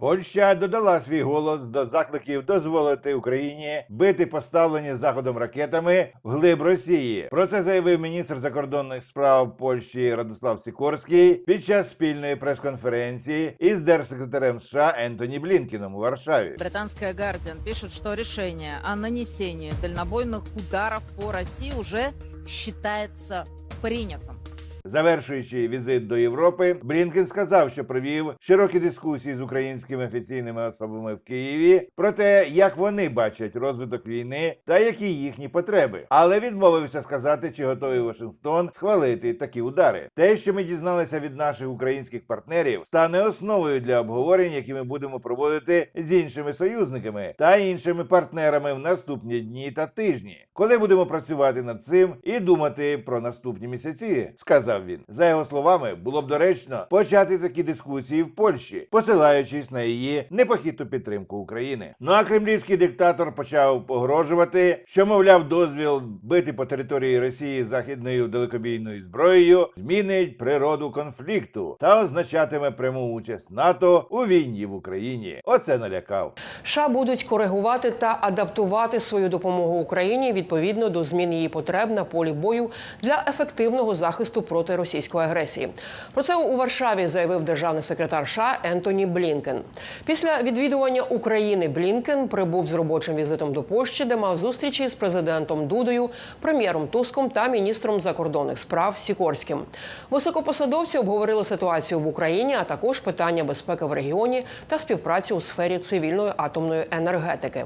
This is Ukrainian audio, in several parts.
Польща додала свій голос до закликів дозволити Україні бити поставлені заходом ракетами вглиб Росії. Про це заявив міністр закордонних справ Польщі Радослав Сікорський під час спільної прес-конференції із держсекретарем США Ентоні Блінкіном у Варшаві. Британская Гардиан пишет, что решение о нанесении дальнобойных ударов по России уже считается принятым. Завершуючи візит до Європи, Блінкен сказав, що провів широкі дискусії з українськими офіційними особами в Києві про те, як вони бачать розвиток війни та які їхні потреби, але відмовився сказати, чи готовий Вашингтон схвалити такі удари. Те, що ми дізналися від наших українських партнерів, стане основою для обговорень, які ми будемо проводити з іншими союзниками та іншими партнерами в наступні дні та тижні, коли будемо працювати над цим і думати про наступні місяці, сказав він. За його словами, було б доречно почати такі дискусії в Польщі, посилаючись на її непохитну підтримку України. Ну а кремлівський диктатор почав погрожувати, що мовляв, дозвіл бити по території Росії західною далекобійною зброєю змінить природу конфлікту та означатиме пряму участь НАТО у війні в Україні. Оце налякав. США будуть коригувати та адаптувати свою допомогу Україні відповідно до змін її потреб на полі бою для ефективного захисту проти російської агресії. Про це у Варшаві заявив державний секретар США Ентоні Блінкен. Після відвідування України Блінкен прибув з робочим візитом до Польщі, де мав зустрічі з президентом Дудою, прем'єром Туском та міністром закордонних справ Сікорським. Високопосадовці обговорили ситуацію в Україні, а також питання безпеки в регіоні та співпрацю у сфері цивільної атомної енергетики.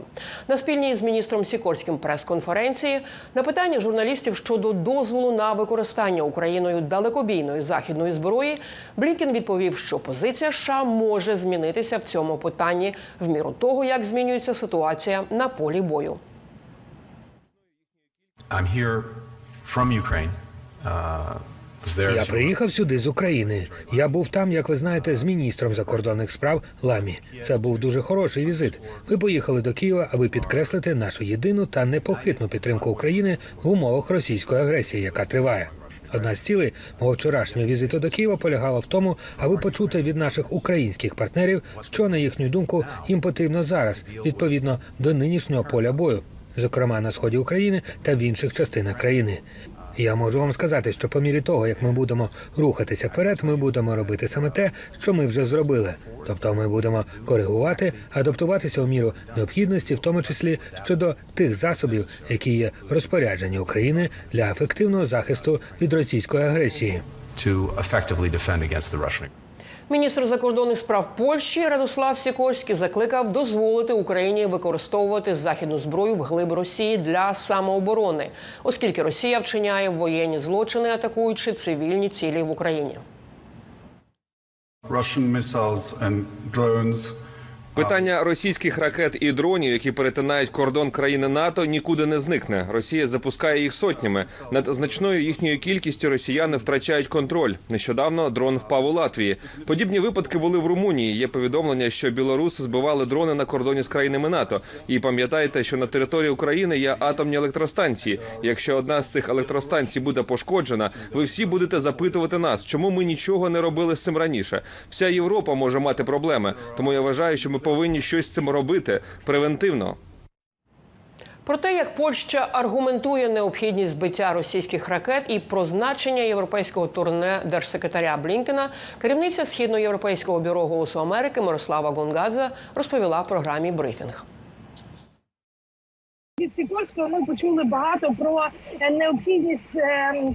На спільній з міністром Сікорським прес-конференції на питання журналістів щодо дозволу на використання Україною далекобійної західної зброї Блінкен відповів, що позиція США може змінитися в цьому питанні в міру того, як змінюється ситуація на полі бою. Uh, Я приїхав сюди з України. Я був там, як ви знаєте, з міністром закордонних справ Ламі. Це був дуже хороший візит. Ми поїхали до Києва, аби підкреслити нашу єдину та непохитну підтримку України в умовах російської агресії, яка триває. Одна з цілей мого вчорашнього візиту до Києва полягала в тому, аби почути від наших українських партнерів, що на їхню думку їм потрібно зараз, відповідно до нинішнього поля бою, зокрема на сході України та в інших частинах країни. Я можу вам сказати, що по мірі того, як ми будемо рухатися вперед, ми будемо робити саме те, що ми вже зробили. Тобто ми будемо коригувати, адаптуватися у міру необхідності, в тому числі щодо тих засобів, які є в розпорядженні України для ефективного захисту від російської агресії. to effectively defend against the Russian Міністр закордонних справ Польщі Радослав Сікорський закликав дозволити Україні використовувати західну зброю в глиб Росії для самооборони, оскільки Росія вчиняє воєнні злочини, атакуючи цивільні цілі в Україні. Russian missiles and drones Питання російських ракет і дронів, які перетинають кордон країни НАТО, нікуди не зникне. Росія запускає їх сотнями. Над значною їхньою кількістю росіяни втрачають контроль. Нещодавно дрон впав у Латвії. Подібні випадки були в Румунії. Є повідомлення, що білоруси збивали дрони на кордоні з країнами НАТО. І пам'ятайте, що на території України є атомні електростанції. Якщо одна з цих електростанцій буде пошкоджена, ви всі будете запитувати нас, чому ми нічого не робили з цим раніше. Вся Європа може мати проблеми. Тому я вважаю, що ми повинні щось з цим робити превентивно. Про те, як Польща аргументує необхідність збиття російських ракет і про значення європейського турне держсекретаря Блінкена, керівниця східноєвропейського бюро голосу Америки Мирослава Гонгадзе розповіла в програмі брифінг. Від Сікорського ми почули багато про е, необхідність е, е,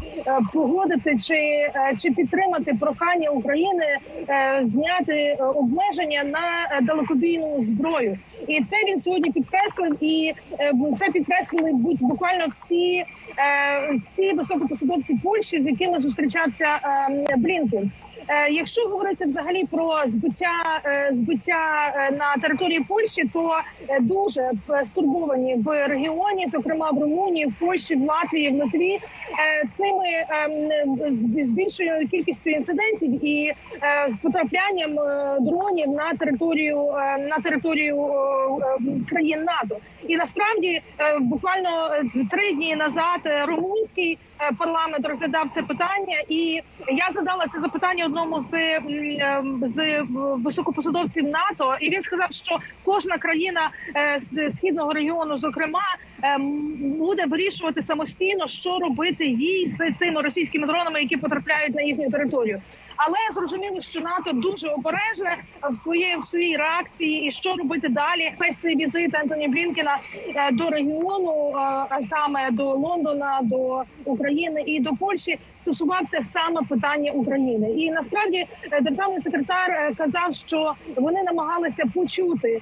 погодити чи, чи підтримати прохання України зняти обмеження на далекобійну зброю. І це він сьогодні підкреслив, і це підкреслили буквально всі, всі високопосадовці Польщі, з якими зустрічався Блінкен. Е, Якщо говорити взагалі про збиття е, збиття е, на території Польщі, то дуже стурбовані в регіоні, зокрема в Румунії, в Польщі, в Латвії, в Литві, цими ем, з- більшою кількістю інцидентів і з потраплянням дронів на територію на територію країн НАТО. І насправді буквально три дні назад румунський парламент розглядав це питання, і я задала це запитання одному одному з, ем, з високопосадовців НАТО, і він сказав, що кожна країна е, з східного регіону, зокрема, ем, буде вирішувати самостійно, що робити їй з тими російськими дронами, які потрапляють на їхню територію. Але зрозуміло, що НАТО дуже обережне в своїй в своїй реакції, і що робити далі. Весь цей візит Антоні Блінкена е, до регіону, е, саме до Лондона, до України і до Польщі, стосувався саме питання України. І насправді е, державний секретар казав, що вони намагалися почути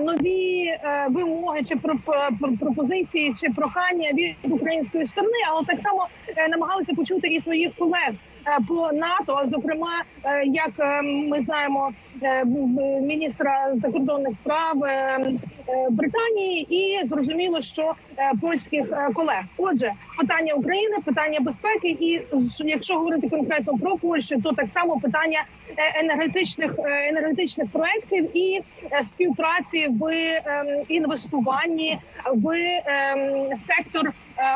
нові вимоги чи про- про- пропозиції чи прохання від української сторони, але так само намагалися почути і своїх колег. По НАТО, а зокрема, е, як е, ми знаємо, е, міністра закордонних справ Британії, і зрозуміло, що польських колег. Отже, питання України, питання безпеки, і якщо говорити конкретно про Польщу, то так само питання енергетичних енергетичних проєктів і співпраці в ем, інвестуванні в ем, сектор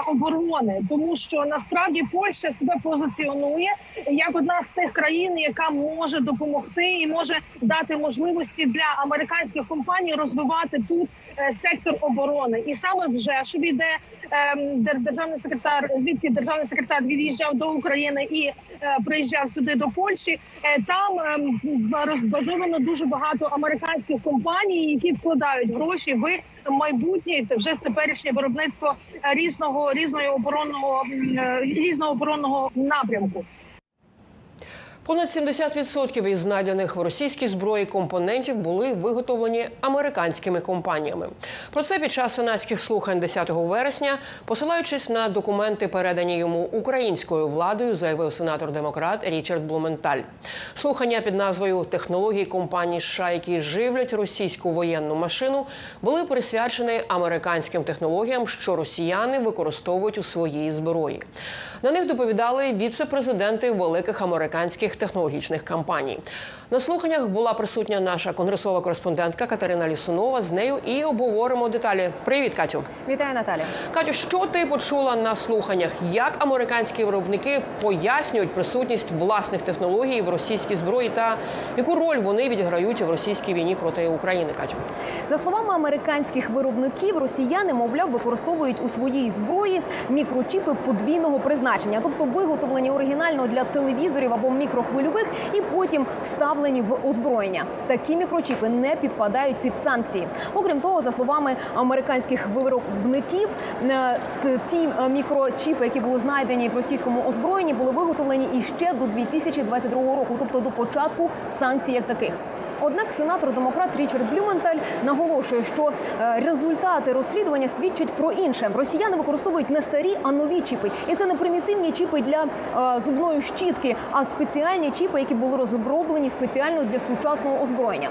оборони, тому що насправді Польща себе позиціонує як одна з тих країн, яка може допомогти і може дати можливості для американських компаній розвивати тут е, сектор оборони. І саме в Жешові, де ем, державний секретар, звідки державний секретар від'їжджав до України і е, приїжджав сюди до Польщі. е, Там ем, розбазовано дуже багато американських компаній, які вкладають гроші в майбутнє вже в теперішнє виробництво е, різного різної оборонного е, різного оборонного напрямку. Понад 70% із знайдених в російській зброї компонентів були виготовлені американськими компаніями. Про це під час сенатських слухань 10 вересня, посилаючись на документи, передані йому українською владою, заявив сенатор-демократ Річард Блументаль. Слухання під назвою Технології компаній США, які живлять російську воєнну машину, були присвячені американським технологіям, що росіяни використовують у своїй зброї. На них доповідали віце-президенти великих американських технологічних компаній. На слуханнях була присутня наша конгресова кореспондентка Катерина Лісунова. З нею і обговоримо деталі. Привіт, Катю. Вітаю, Наталя. Катю, що ти почула на слуханнях? Як американські виробники пояснюють присутність власних технологій в російській зброї та яку роль вони відіграють в російській війні проти України? Катю. За словами американських виробників, росіяни, мовляв, використовують у своїй зброї мікрочіпи подвійного призначення, тобто виготовлені оригінально для телевізорів або мікрохвильових, і потім вставлені в озброєння. Такі мікрочіпи не підпадають під санкції. Окрім того, за словами американських виробників, е, ті е, мікрочіпи, які були знайдені в російському озброєнні, були виготовлені іще до 2022 року, тобто до початку санкцій як таких. Однак сенатор-демократ Річард Блюменталь наголошує, що е, результати розслідування свідчать про інше. Росіяни використовують не старі, а нові чіпи, і це не примітивні чіпи для е, зубної щітки, а спеціальні чіпи, які були розроблені спеціально для сучасного озброєння.